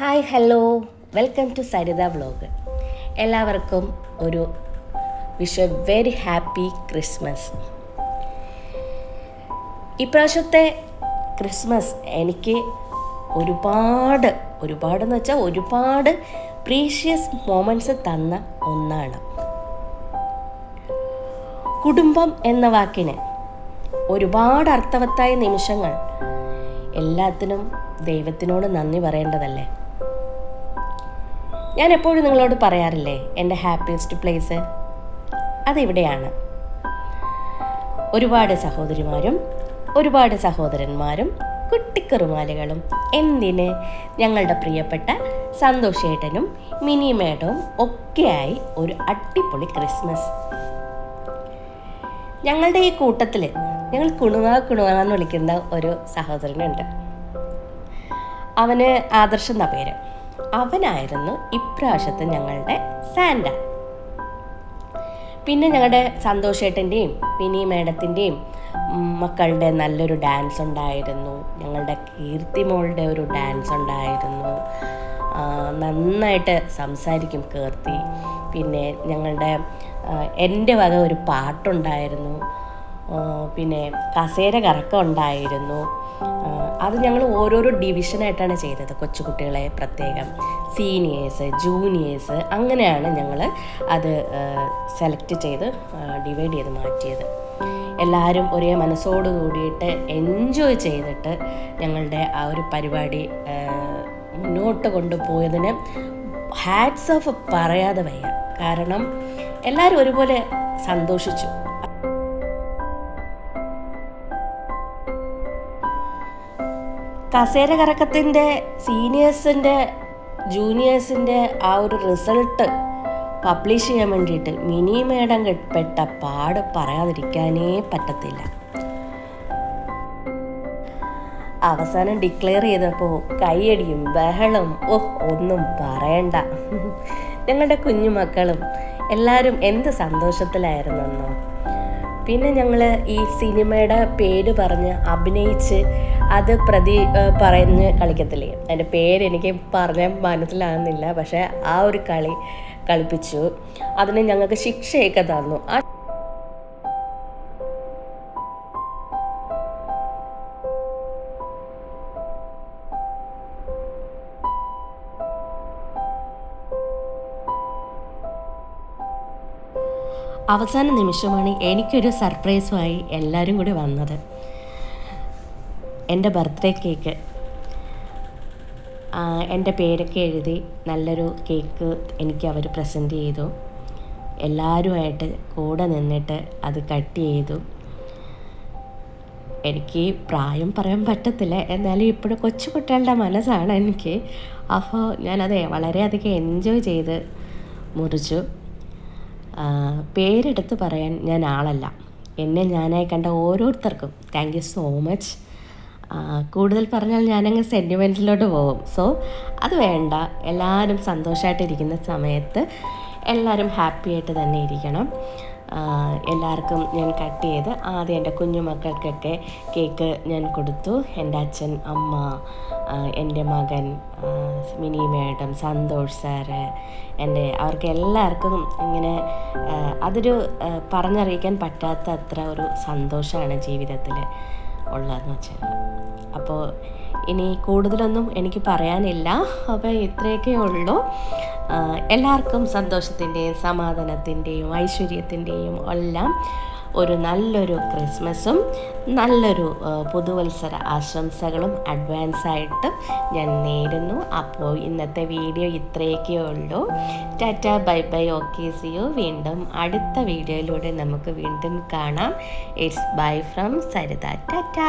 Hi hello welcome to Saritha vlog എല്ലാവർക്കും ഒരു wish a very happy Christmas ഇപ്രാവശ്യത്തെ Christmas എനിക്ക് ഒരുപാട് ഒരുപാടെന്ന് വെച്ചാൽ ഒരുപാട് പ്രീഷ്യസ് മൊമെന്റ്സ് തന്ന ഒന്നാണ്. കുടുംബം എന്ന വാക്കിന് ഒരുപാട് അർത്ഥവത്തായ നിമിഷങ്ങൾ എല്ലാത്തിനും ദൈവത്തിനോട് നന്ദി പറയേണ്ടതല്ലേ? ഞാൻ എപ്പോഴും നിങ്ങളോട് പറയാറില്ലേ എന്റെ ഹാപ്പിയസ്റ്റ് പ്ലേസ് അതിവിടെയാണ്. ഒരുപാട് സഹോദരിമാരും ഒരുപാട് സഹോദരന്മാരും കുട്ടിക്കറുമാലുകളും എന്തിന് ഞങ്ങളുടെ പ്രിയപ്പെട്ട സന്തോഷേട്ടനും മിനിമേടവും ഒക്കെയായി ഒരു അടിപൊളി ക്രിസ്മസ്. ഞങ്ങളുടെ ഈ കൂട്ടത്തിൽ ഞങ്ങൾ കുണുവാ കുണുവാന്ന് വിളിക്കുന്ന ഒരു സഹോദരനുണ്ട്. അവന് ആദർശ് എന്ന പേര്. അവനായിരുന്നു ഇപ്രാവശ്യത്തെ ഞങ്ങളുടെ സാന്റ. പിന്നെ ഞങ്ങളുടെ സന്തോഷേട്ടന്റെയും മിനി മേഡത്തിന്റെയും മക്കളുടെ നല്ലൊരു ഡാൻസ് ഉണ്ടായിരുന്നു. ഞങ്ങളുടെ കീർത്തി കീർത്തിമോളുടെ ഒരു ഡാൻസ് ഉണ്ടായിരുന്നു. നന്നായിട്ട് സംസാരിക്കും കീർത്തി. പിന്നെ ഞങ്ങളുടെ എന്റെ വക ഒരു പാട്ടുണ്ടായിരുന്നു. പിന്നെ കസേര കറക്കം ഉണ്ടായിരുന്നു. അത് ഞങ്ങൾ ഓരോരോ ഡിവിഷനായിട്ടാണ് ചെയ്തത് കൊച്ചുകുട്ടികളെ പ്രത്യേകം. സീനിയേഴ്സ് ജൂനിയേഴ്സ് അങ്ങനെയാണ് ഞങ്ങൾ അത് സെലക്ട് ചെയ്ത് ഡിവൈഡ് ചെയ്ത് മാറ്റിയത്. എല്ലാവരും ഒരേ മനസ്സോട് കൂടിയിട്ട് എൻജോയ് ചെയ്തിട്ട് ഞങ്ങളുടെ ആ ഒരു പരിപാടി മുന്നോട്ട് കൊണ്ടുപോയതിന് ഹാറ്റ്സ് ഓഫ് പറയാതെ വയ്യ. കാരണം എല്ലാവരും ഒരുപോലെ സന്തോഷിച്ചു. കസേര കറക്കത്തിന്റെ സീനിയേഴ്സിന്റെ ജൂനിയേഴ്സിന്റെ ആ ഒരു റിസൾട്ട് പബ്ലിഷ് ചെയ്യാൻ വേണ്ടിയിട്ട് മിനി മേഡം പെട്ട പാട് പറയാതിരിക്കാനേ പറ്റത്തില്ല. അവസാനം ഡിക്ലെയർ ചെയ്തപ്പോൾ കൈയടിയും ബഹളം ഓ ഒന്നും പറയണ്ട. ഞങ്ങളുടെ കുഞ്ഞുമക്കളും എല്ലാവരും എന്ത് സന്തോഷത്തിലായിരുന്നെന്നോ? പിന്നെ ഞങ്ങൾ ഈ സിനിമയുടെ പേര് പറഞ്ഞ് അഭിനയിച്ച് അത് പ്രതി പറഞ്ഞ് കളിക്കത്തില്ലേ? അതിന്റെ പേര് എനിക്ക് പറഞ്ഞാൽ മനസ്സിലാകുന്നില്ല. പക്ഷേ ആ ഒരു കളി കളിപ്പിച്ചു. അതിന് ഞങ്ങൾക്ക് ശിക്ഷയൊക്കെ തന്നു. ആ അവസാന നിമിഷമാണ് എനിക്കൊരു സർപ്രൈസുമായി എല്ലാവരും കൂടി വന്നത്. എന്റെ ബർത്ത്ഡേ കേക്ക്. എന്റെ പേരൊക്കെ എഴുതി നല്ലൊരു കേക്ക് എനിക്ക് അവർ പ്രസന്റ് ചെയ്തു. എല്ലാവരുമായിട്ട് കൂടെ നിന്നിട്ട് അത് കട്ട് ചെയ്തു. എനിക്ക് പ്രായം പറയാൻ പറ്റത്തില്ല. എന്നാലും ഇപ്പോഴും കൊച്ചു കുട്ടികളുടെ മനസ്സാണ് എനിക്ക്. അപ്പോൾ ഞാനത് വളരെയധികം എൻജോയ് ചെയ്ത് മുറിച്ചു. പേരെടുത്ത് പറയാൻ ഞാൻ ആളല്ല. എന്നെ ഞാനായി കണ്ട ഓരോരുത്തർക്കും താങ്ക് യു സോ മച്ച് കൂടുതൽ പറഞ്ഞാൽ ഞാനങ്ങ് സെന്റിമെന്റിലോട്ട് പോകും. സോ അത് വേണ്ട. എല്ലാവരും സന്തോഷമായിട്ടിരിക്കുന്ന സമയത്ത് എല്ലാവരും ഹാപ്പി ആയിട്ട് തന്നെ ഇരിക്കണം. എല്ലാവർക്കും ഞാൻ കട്ട് ചെയ്ത് ആദ്യം എന്റെ കുഞ്ഞുമക്കൾക്കൊക്കെ കേക്ക് ഞാൻ കൊടുത്തു. എന്റെ അച്ഛൻ അമ്മ എന്റെ മകൻ മിനി മേഡം സന്തോഷ് സാറ് എന്റെ അവർക്ക് എല്ലാവർക്കും ഇങ്ങനെ അതൊരു പറഞ്ഞറിയിക്കാൻ പറ്റാത്ത അത്ര ഒരു സന്തോഷമാണ് ജീവിതത്തിൽ ഉള്ളതെന്ന് വെച്ചാൽ അപ്പോൾ ഇനി കൂടുതലൊന്നും എനിക്ക് പറയാനില്ല. അപ്പോൾ ഇത്രയൊക്കെ ഉള്ളൂ. എല്ലാവർക്കും സന്തോഷത്തിന്റെയും സമാധാനത്തിന്റെയും ഐശ്വര്യത്തിന്റെയും എല്ലാം. ഒരു നല്ലൊരു ക്രിസ്മസും നല്ലൊരു പുതുവത്സര ആശംസകളും അഡ്വാൻസ് ആയിട്ട് ഞാൻ നേരുന്നു. അപ്പോൾ ഇന്നത്തെ വീഡിയോ ഇത്രയൊക്കെ ഉള്ളൂ. ടാറ്റ ബൈ ബൈ ഓക്കെ സിയോ. വീണ്ടും അടുത്ത വീഡിയോയിലൂടെ നമുക്ക് വീണ്ടും കാണാം. It's bye from Saritha. Tata.